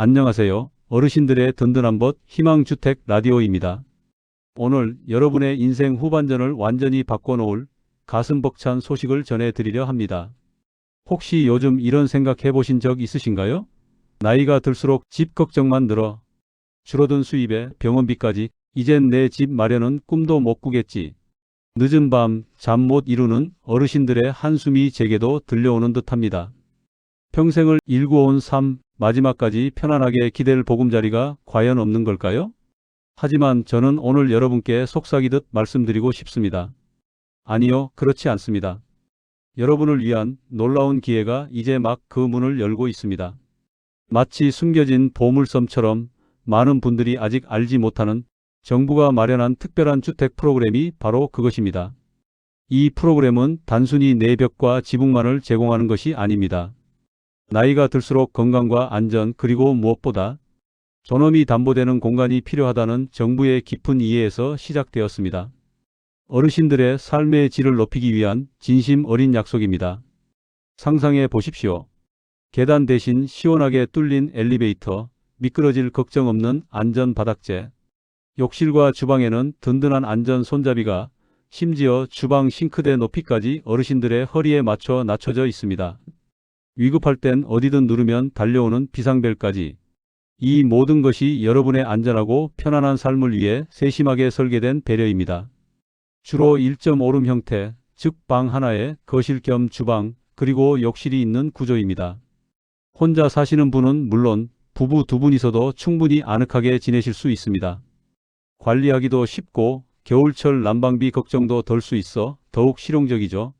안녕하세요. 어르신들의 든든한 벗 희망주택 라디오입니다. 오늘 여러분의 인생 후반전을 완전히 바꿔놓을 가슴 벅찬 소식을 전해드리려 합니다. 혹시 요즘 이런 생각 해보신 적 있으신가요? 나이가 들수록 집 걱정만 늘어 줄어든 수입에 병원비까지 이젠 내 집 마련은 꿈도 못 꾸겠지. 늦은 밤 잠 못 이루는 어르신들의 한숨이 제게도 들려오는 듯합니다. 평생을 일구어온 삶 마지막까지 편안하게 기댈 보금자리가 과연 없는 걸까요? 하지만 저는 오늘 여러분께 속삭이듯 말씀드리고 싶습니다. 아니요, 그렇지 않습니다. 여러분을 위한 놀라운 기회가 이제 막 그 문을 열고 있습니다. 마치 숨겨진 보물섬처럼 많은 분들이 아직 알지 못하는 정부가 마련한 특별한 주택 프로그램이 바로 그것입니다. 이 프로그램은 단순히 내벽과 지붕만을 제공하는 것이 아닙니다. 나이가 들수록 건강과 안전 그리고 무엇보다 존엄이 담보되는 공간이 필요하다는 정부의 깊은 이해에서 시작되었습니다. 어르신들의 삶의 질을 높이기 위한 진심 어린 약속입니다. 상상해 보십시오. 계단 대신 시원하게 뚫린 엘리베이터, 미끄러질 걱정 없는 안전 바닥재, 욕실과 주방에는 든든한 안전 손잡이가 심지어 주방 싱크대 높이까지 어르신들의 허리에 맞춰 낮춰져 있습니다. 위급할 땐 어디든 누르면 달려오는 비상벨까지 이 모든 것이 여러분의 안전하고 편안한 삶을 위해 세심하게 설계된 배려입니다. 주로 1.5룸 형태, 즉 방 하나에 거실 겸 주방, 그리고 욕실이 있는 구조입니다. 혼자 사시는 분은 물론 부부 두 분이서도 충분히 아늑하게 지내실 수 있습니다. 관리하기도 쉽고 겨울철 난방비 걱정도 덜 수 있어 더욱 실용적이죠.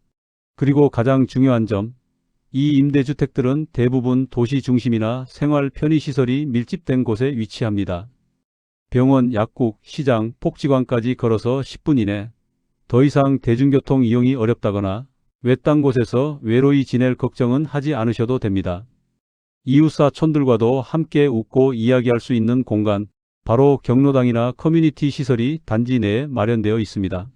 그리고 가장 중요한 점, 이 임대주택들은 대부분 도시 중심이나 생활 편의시설이 밀집된 곳에 위치합니다. 병원, 약국, 시장, 복지관까지 걸어서 10분 이내. 더 이상 대중교통 이용이 어렵다거나 외딴 곳에서 외로이 지낼 걱정은 하지 않으셔도 됩니다. 이웃사촌들과도 함께 웃고 이야기할 수 있는 공간, 바로 경로당이나 커뮤니티 시설이 단지 내에 마련되어 있습니다.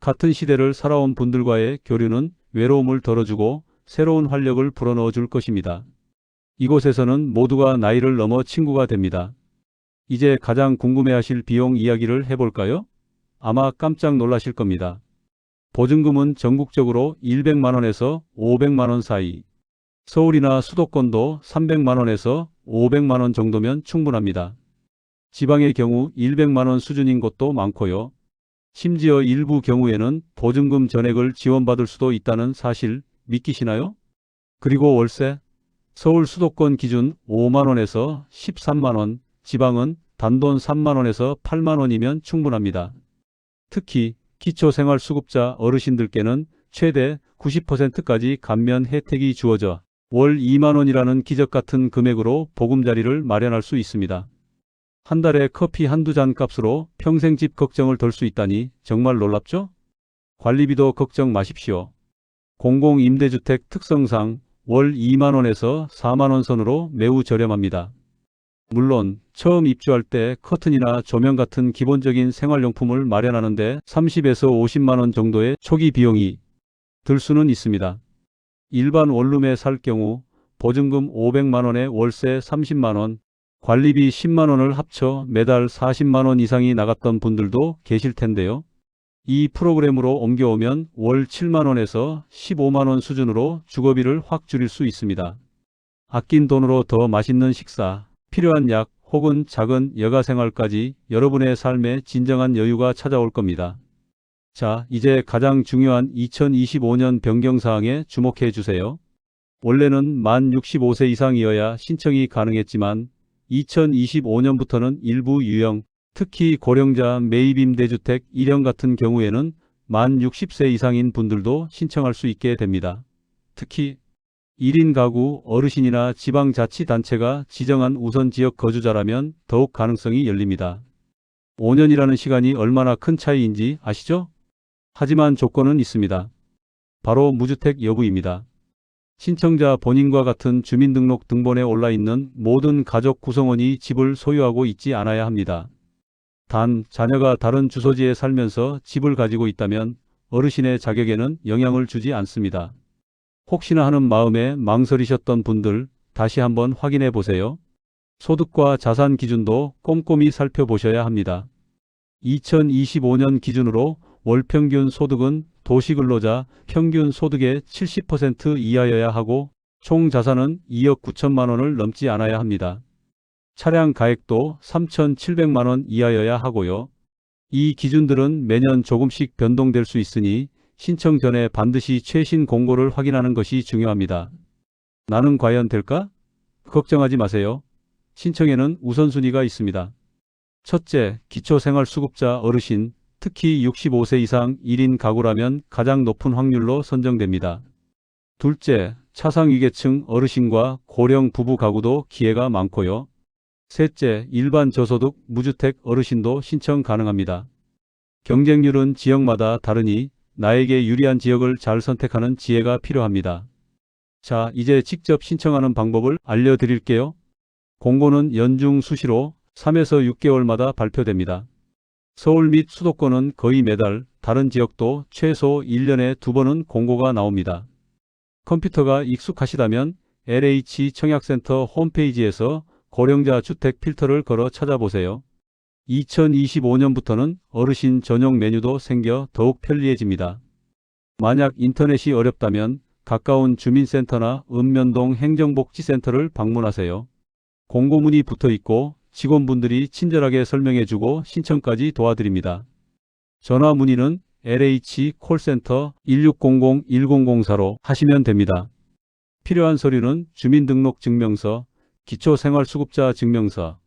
같은 시대를 살아온 분들과의 교류는 외로움을 덜어주고 새로운 활력을 불어넣어 줄 것입니다. 이곳에서는 모두가 나이를 넘어 친구가 됩니다. 이제 가장 궁금해하실 비용 이야기를 해볼까요? 아마 깜짝 놀라실 겁니다. 보증금은 전국적으로 100만원에서 500만원 사이, 서울이나 수도권도 300만원에서 500만원 정도면 충분합니다. 지방의 경우 100만원 수준인 곳도 많고요. 심지어 일부 경우에는 보증금 전액을 지원받을 수도 있다는 사실 믿기시나요? 그리고 월세? 서울 수도권 기준 5만원에서 13만원, 지방은 단돈 3만원에서 8만원이면 충분합니다. 특히 기초생활수급자 어르신들께는 최대 90%까지 감면 혜택이 주어져 월 2만원이라는 기적 같은 금액으로 보금자리를 마련할 수 있습니다. 한 달에 커피 한두 잔 값으로 평생 집 걱정을 덜 수 있다니 정말 놀랍죠? 관리비도 걱정 마십시오. 공공임대주택 특성상 월 2만원에서 4만원 선으로 매우 저렴합니다. 물론 처음 입주할 때 커튼이나 조명 같은 기본적인 생활용품을 마련하는데 30에서 50만원 정도의 초기 비용이 들 수는 있습니다. 일반 원룸에 살 경우 보증금 500만원에 월세 30만원, 관리비 10만원을 합쳐 매달 40만원 이상이 나갔던 분들도 계실 텐데요. 이 프로그램으로 옮겨오면 월 7만원에서 15만원 수준으로 주거비를 확 줄일 수 있습니다. 아낀 돈으로 더 맛있는 식사, 필요한 약 혹은 작은 여가 생활까지 여러분의 삶에 진정한 여유가 찾아올 겁니다. 자, 이제 가장 중요한 2025년 변경사항에 주목해 주세요. 원래는 만 65세 이상이어야 신청이 가능했지만 2025년부터는 일부 유형, 특히 고령자 매입 임대주택 1형 같은 경우에는 만 60세 이상인 분들도 신청할 수 있게 됩니다. 특히 1인 가구, 어르신이나 지방자치단체가 지정한 우선 지역 거주자라면 더욱 가능성이 열립니다. 5년이라는 시간이 얼마나 큰 차이인지 아시죠? 하지만 조건은 있습니다. 바로 무주택 여부입니다. 신청자 본인과 같은 주민등록 등본에 올라 있는 모든 가족 구성원이 집을 소유하고 있지 않아야 합니다. 단, 자녀가 다른 주소지에 살면서 집을 가지고 있다면 어르신의 자격에는 영향을 주지 않습니다. 혹시나 하는 마음에 망설이셨던 분들 다시 한번 확인해 보세요. 소득과 자산 기준도 꼼꼼히 살펴보셔야 합니다. 2025년 기준으로 월 평균 소득은 도시근로자 평균 소득의 70% 이하여야 하고 총 자산은 2억 9천만 원을 넘지 않아야 합니다. 차량 가액도 3,700만 원 이하여야 하고요. 이 기준들은 매년 조금씩 변동될 수 있으니 신청 전에 반드시 최신 공고를 확인하는 것이 중요합니다. 나는 과연 될까? 걱정하지 마세요. 신청에는 우선순위가 있습니다. 첫째, 기초생활수급자 어르신, 특히 65세 이상 1인 가구라면 가장 높은 확률로 선정됩니다. 둘째, 차상위계층 어르신과 고령 부부 가구도 기회가 많고요. 셋째, 일반 저소득 무주택 어르신도 신청 가능합니다. 경쟁률은 지역마다 다르니 나에게 유리한 지역을 잘 선택하는 지혜가 필요합니다. 자, 이제 직접 신청하는 방법을 알려드릴게요. 공고는 연중 수시로 3에서 6개월마다 발표됩니다. 서울 및 수도권은 거의 매달, 다른 지역도 최소 1년에 두 번은 공고가 나옵니다. 컴퓨터가 익숙하시다면 LH 청약센터 홈페이지에서 고령자 주택 필터를 걸어 찾아보세요. 2025년부터는 어르신 전용 메뉴도 생겨 더욱 편리해집니다. 만약 인터넷이 어렵다면 가까운 주민센터나 읍면동 행정복지센터를 방문하세요. 공고문이 붙어 있고 직원분들이 친절하게 설명해주고 신청까지 도와드립니다. 전화 문의는 LH 콜센터 1600-1004로 하시면 됩니다. 필요한 서류는 주민등록증명서, 기초생활수급자 증명서,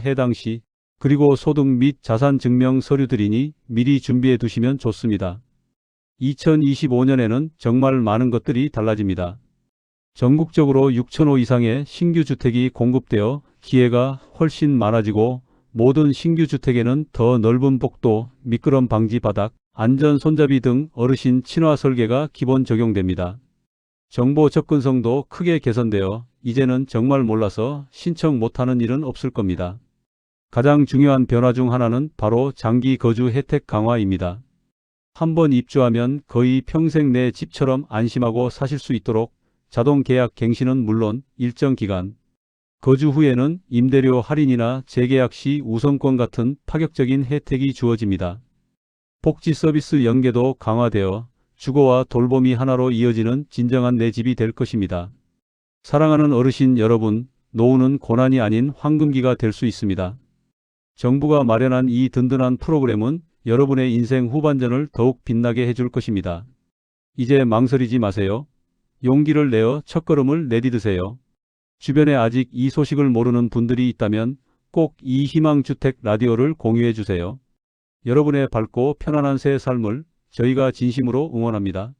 해당 시, 그리고 소득 및 자산 증명 서류들이니 미리 준비해 두시면 좋습니다. 2025년에는 정말 많은 것들이 달라집니다. 전국적으로 6천호 이상의 신규 주택이 공급되어 기회가 훨씬 많아지고 모든 신규 주택에는 더 넓은 복도, 미끄럼 방지 바닥, 안전 손잡이 등 어르신 친화 설계가 기본 적용됩니다. 정보 접근성도 크게 개선되어 이제는 정말 몰라서 신청 못하는 일은 없을 겁니다. 가장 중요한 변화 중 하나는 바로 장기 거주 혜택 강화입니다. 한번 입주하면 거의 평생 내 집처럼 안심하고 사실 수 있도록 자동 계약 갱신은 물론 일정 기간, 거주 후에는 임대료 할인이나 재계약 시 우선권 같은 파격적인 혜택이 주어집니다. 복지 서비스 연계도 강화되어 주거와 돌봄이 하나로 이어지는 진정한 내 집이 될 것입니다. 사랑하는 어르신 여러분, 노후는 고난이 아닌 황금기가 될 수 있습니다. 정부가 마련한 이 든든한 프로그램은 여러분의 인생 후반전을 더욱 빛나게 해줄 것입니다. 이제 망설이지 마세요. 용기를 내어 첫걸음을 내디드세요. 주변에 아직 이 소식을 모르는 분들이 있다면 꼭 이 희망주택 라디오를 공유해 주세요. 여러분의 밝고 편안한 새 삶을 저희가 진심으로 응원합니다.